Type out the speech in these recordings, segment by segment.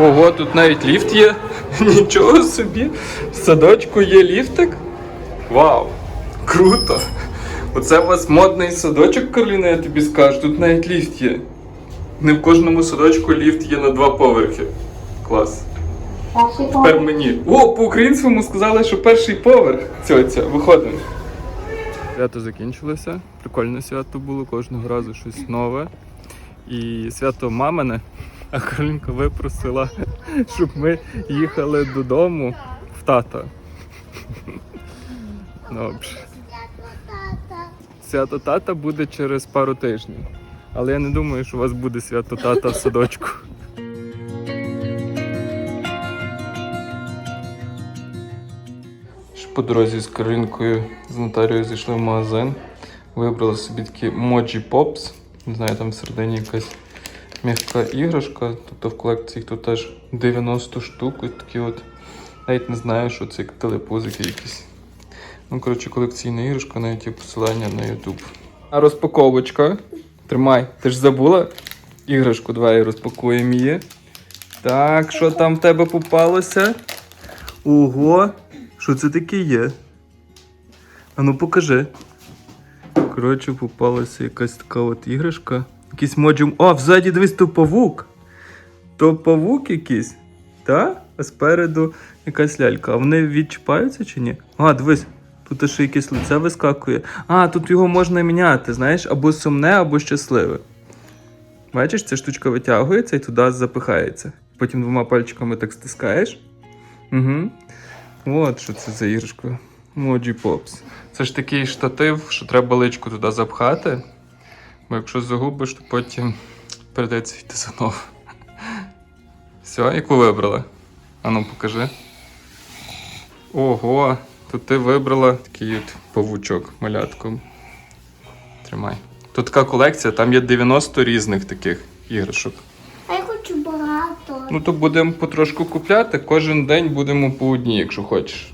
Ого, тут навіть ліфт є. Нічого собі. В садочку є ліфтик. Вау! Круто! Оце у вас модний садочок, Кароліна, я тобі скажу. Тут навіть ліфт є. Не в кожному садочку ліфт є на два поверхи. Клас. Тепер мені. О, по-українському сказали, що перший поверх. Цьоця, виходимо. Свято закінчилося. Прикольне свято було кожного разу щось нове. І свято мамине, а Каролінка випросила, щоб ми їхали додому в тата. Добре. Свято тата буде через пару тижнів. Але я не думаю, що у вас буде свято тата в садочку. По дорозі з Каролінкою з Наталією зайшли в магазин. Вибрали собі такі Moji Pops. Не знаю, там всередині якась м'яка іграшка. Тобто в колекції тут теж 90 штук. Такі от. Навіть не знаю, що це як телепузики якісь. Ну, коротше, колекційна іграшка, навіть є посилання на YouTube. А розпаковочка. Тримай, ти ж забула? Іграшку давай розпакуємо її. Так, що там в тебе попалося? Ого, що це таке є? А ну покажи. Коротше, попалася якась така от іграшка. Якийсь моджум. О, взаді дивись, то павук. То павук якийсь. Та? А спереду якась лялька. А вони відчіпаються чи ні? А, дивись, тут ще якесь лице вискакує. А, тут його можна міняти, знаєш, або сумне, або щасливе. Бачиш, ця штучка витягується і туди запихається. Потім двома пальчиками так стискаєш. Угу. От що це за іграшка. Моджі Pops. Це ж такий штатив, що треба личку туди запхати. Бо якщо загубиш, то потім прийдеться йти заново. Все, яку вибрала? Ану, покажи. Ого, тут ти вибрала такий от павучок малятком. Тримай. Тут така колекція, там є 90 різних таких іграшок. А я хочу багато. Ну то будемо потрошку купляти. Кожен день будемо по одній, якщо хочеш.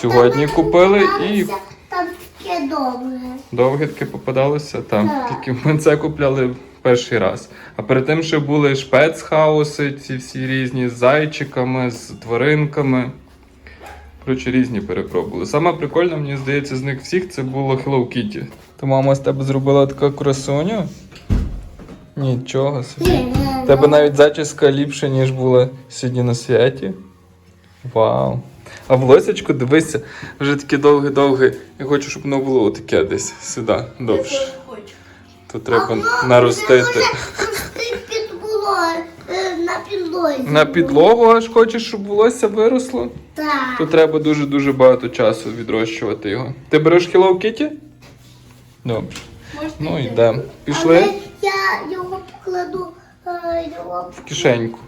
Сьогодні купили і таке добре. довге таки попадалося там. Так. Тільки ми це купляли перший раз. А перед тим ще були шпецхауси, ці всі різні з зайчиками, з тваринками. Коротше, різні перепробували. Саме прикольне, мені здається, з них всіх це було Hello Kitty. То мама з тебе зробила таку красуню? Нічого собі. У тебе навіть зачіска ліпша, ніж була сьогодні на святі. Вау. А волосечко, дивися, вже таке довге-довге. Я хочу, щоб воно було таке десь сюди, довше. То треба наростити. Під було е, на підлозі. На підлогу аж хочеш, щоб волосся виросло, Так. то треба дуже-дуже багато часу відрощувати його. Ти береш Hello Kitty? Добре. Ну йдемо. Пішли Але я його покладу е, його в кишеньку.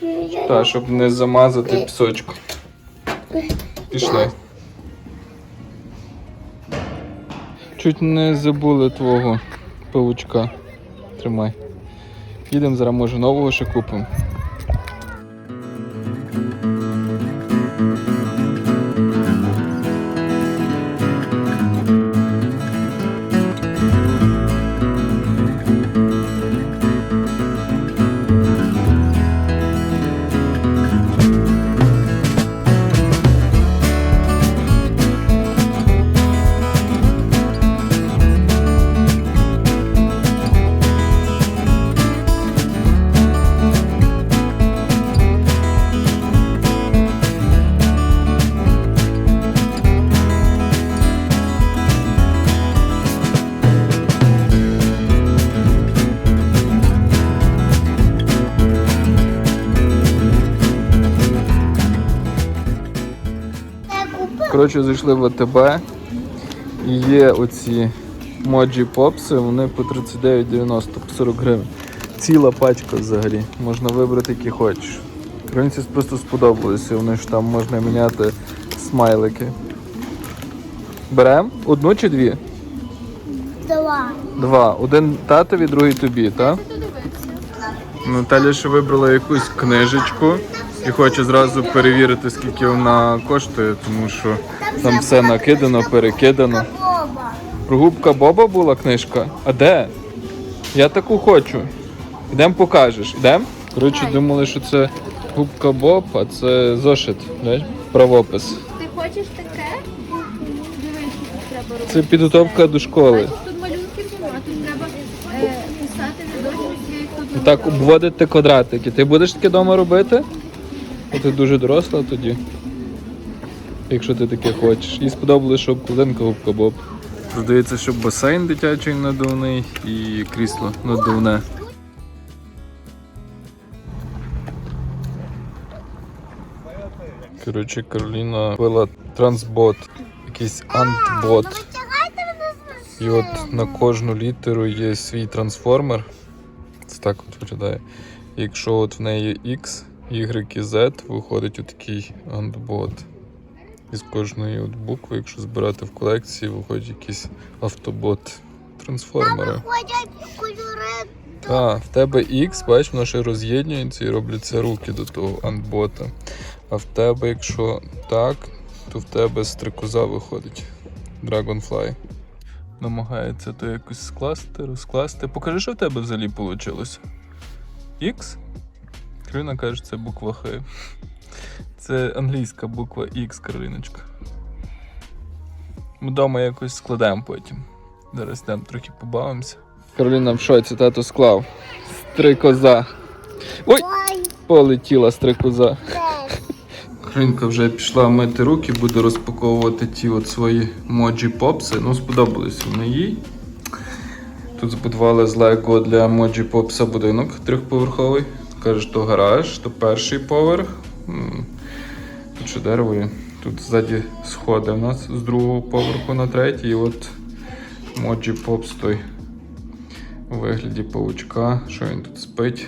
я Так, щоб не замазати пісочку. Пішли. Чуть не забули твого павучка. Тримай. Їдемо зараз, може, нового ще купимо. Коротше, зайшли в АТБ. І є оці моджі попси, вони по 39,90, по 40 гривень. Ціла пачка взагалі. Можна вибрати, які хочеш. Українці просто сподобалися, вони ж там можна міняти смайлики. Берем? Одну чи дві? Два. Два. Один татові, другий тобі, так? Наталя ще вибрала якусь книжечку і хоче зразу перевірити, скільки вона коштує, тому що там все накидано, перекидано. Про губка Боба була книжка? А де? Я таку хочу. Йдемо покажеш. Йдемо? Коротше, думали, що це губка Боб, а це зошит, знаєш, правопис. Ти хочеш таке? Дивись, що треба робити. Це підготовка до школи. Бачиш, тут малюнки нема, тут треба е, писати дошці, як тут Так, обводити квадратики. Ти будеш таке вдома робити? Ти дуже доросла тоді. Якщо ти таке хочеш. Їй сподобалося, що обкладинка губка Боб. Здається, що басейн дитячий надувний і крісло надувне. Коротше, Кароліна купила трансбот, якийсь антбот. І от на кожну літеру є свій трансформер. Це так от виглядає. Якщо от в неї X, Y і Z, виходить отакий антбот. І з кожної от букви, якщо збирати в колекції, виходить якийсь автобот трансформери. Кольори. Так, в тебе X, бачиш, воно ще роз'єднюється і робляться руки до того антбота. А в тебе, якщо так, то в тебе стрикоза виходить. Dragonfly. Намагається то якось скласти, розкласти. Покажи, що в тебе взагалі вийшло. X? Кароліна каже, це буква Х. Це англійська буква X, Кароліночка. Ми вдома якось складемо потім. Зараз йдемо трохи побавимося. Кароліна в шоці, тато склав. Стрикоза. Ой! Полетіла стрикоза. теж. Кринка вже пішла мити руки, буде розпаковувати ті от свої моджі попси. Ну, сподобались вони їй. Тут збудували з Лего для моджі попса будинок трьохповерховий. Каже, то гараж, то перший поверх. Тут дерево є. Тут ззаді сходи в нас з другого поверху на третій. І от моджі попс той у вигляді павучка. Що він тут спить?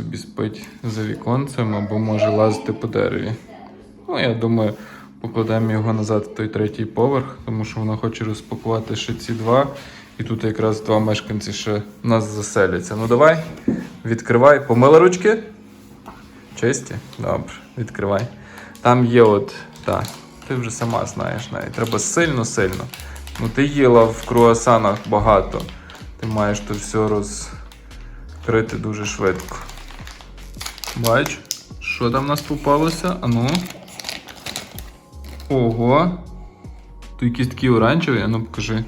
собі спить за віконцем або може лазити по дереві. Ну, я думаю, покладемо його назад в той третій поверх, тому що вона хоче розпакувати ще ці два. І тут якраз два мешканці ще нас заселяться. Ну давай, відкривай. Помила ручки? Чисті? Добре, відкривай. Там є от, так, ти вже сама знаєш навіть. Треба сильно-сильно. Ну ти їла в круасанах багато. Ти маєш то все розкрити дуже швидко. Бач, що там в нас попалося? Ану. Ого. То якийсь такий оранжевий, ану покажи.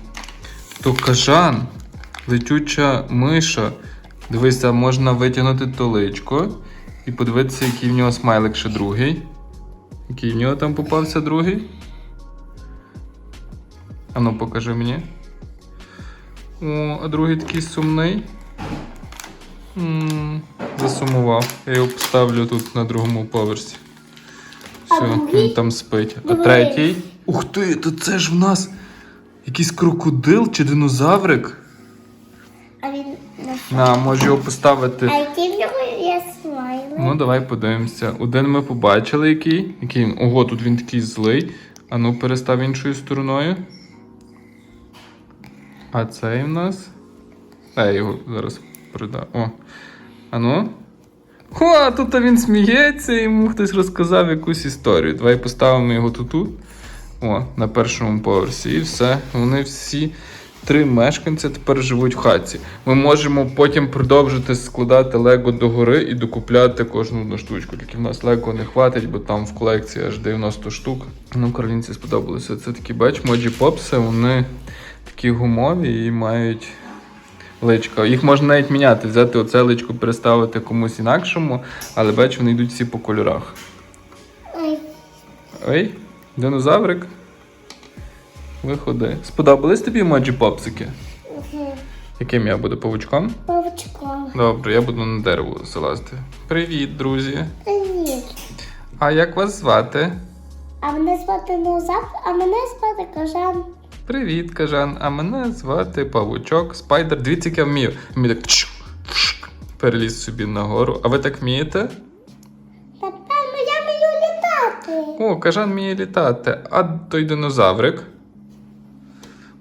То кажан. Летюча миша. Дивися, можна витягнути то личко і подивитися, який в нього смайлик ще другий. Який в нього там попався другий. Ану, покажи мені. О, а другий такий сумний. М, Засумував. Я його поставлю тут на другому поверсі. Все, він там спить. А третій. Ух ти, то це ж в нас якийсь крокодил чи динозаврик. А він на? На, може його поставити. А які в нього є смайли? Ну, давай подивимося. Один ми побачили, який. Який він. Ого, тут він такий злий. А ну перестав іншою стороною. А цей в нас. А я його зараз передам. О. А ну. О, тут він сміється, йому хтось розказав якусь історію. Давай поставимо його тут. О, на першому поверсі. І все. Вони всі три мешканці тепер живуть в хаті. Ми можемо потім продовжити складати Лего догори і докупляти кожну одну штучку. Тільки в нас Лего не хватить, бо там в колекції аж 90 штук. Ну, Каролінці сподобалося. Це такі, бач, моджі попси, вони такі гумові і мають личка. Їх можна навіть міняти, взяти оце личко, переставити комусь інакшому, але бач, вони йдуть всі по кольорах. Ой, Ой, динозаврик. Виходи. Сподобались тобі моджі попсики? мгм. Яким я буду павучком? Павучком. Добре, я буду на дерево залазити. Привіт, друзі. Привіт. А як вас звати? А мене звати Нозавр, а мене звати Кажан. Привіт, кажан. А мене звати Павучок, спайдер. Дивіться, як я вмію. Вмію так переліз собі нагору. А ви так вмієте? Напевно, я вмію літати. О, кажан вміє літати. А той динозаврик.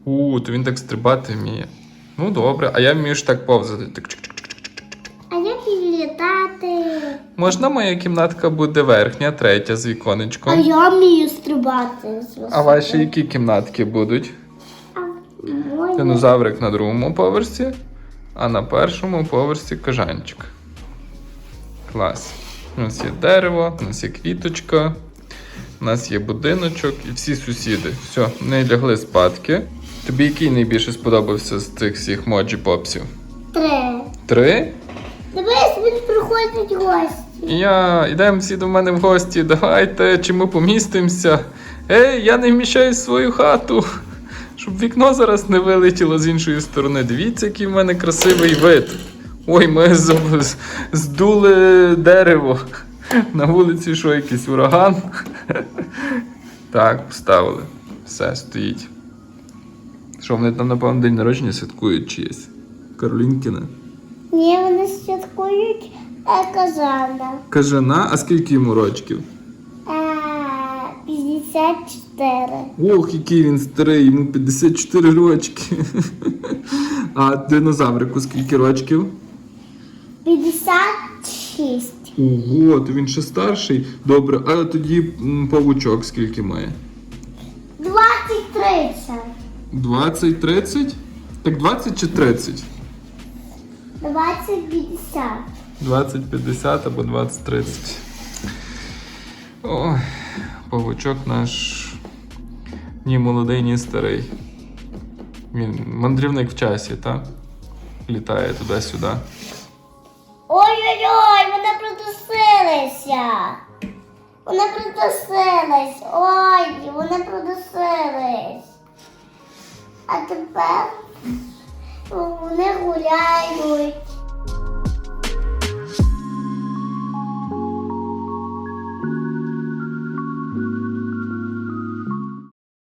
У, то він так стрибати вміє. Ну добре, а я вмію ж так повзати. Так чик-чик-чик. А я вмію літати. Можна моя кімнатка буде верхня, третя з віконечком. А я вмію стрибати. з А ваші які кімнатки будуть? А Динозаврик на другому поверсі, а на першому поверсі кажанчик. Клас. У нас є дерево, у нас є квіточка, у нас є будиночок і всі сусіди. Все, вони лягли спадки. Тобі який найбільше сподобався з цих всіх моджі попсів? Три. Три? Дивись, він приходять гості. Я йдемо всі до мене в гості. Давайте, чи ми помістимося? Ей, я не вміщаю свою хату. Щоб вікно зараз не вилетіло з іншої сторони. Дивіться, який в мене красивий вид. Ой, ми здули дерево. На вулиці що, якийсь ураган? Так, поставили. Все, стоїть. Що, вони там, напевно, день народження святкують чиєсь? Каролінкіне. Ні, вони святкують е, казана. Кажана, а скільки йому рочків? Е, 54. Ох, який він старий, йому 54 рочки. А динозаврику скільки рочків? 56. Ого, то він ще старший. Добре, а тоді м, павучок скільки має? 20-30. 20, 30? Так 20 чи 30? 20-50. 20, 50 або 20, 30. Ой, павучок наш ні молодий, ні старий. Він мандрівник в часі, так? Літає туди-сюди. Ой-ой-ой, вони придусилися. Вони придусились. Ой, вони придусились. А тепер вони гуляють.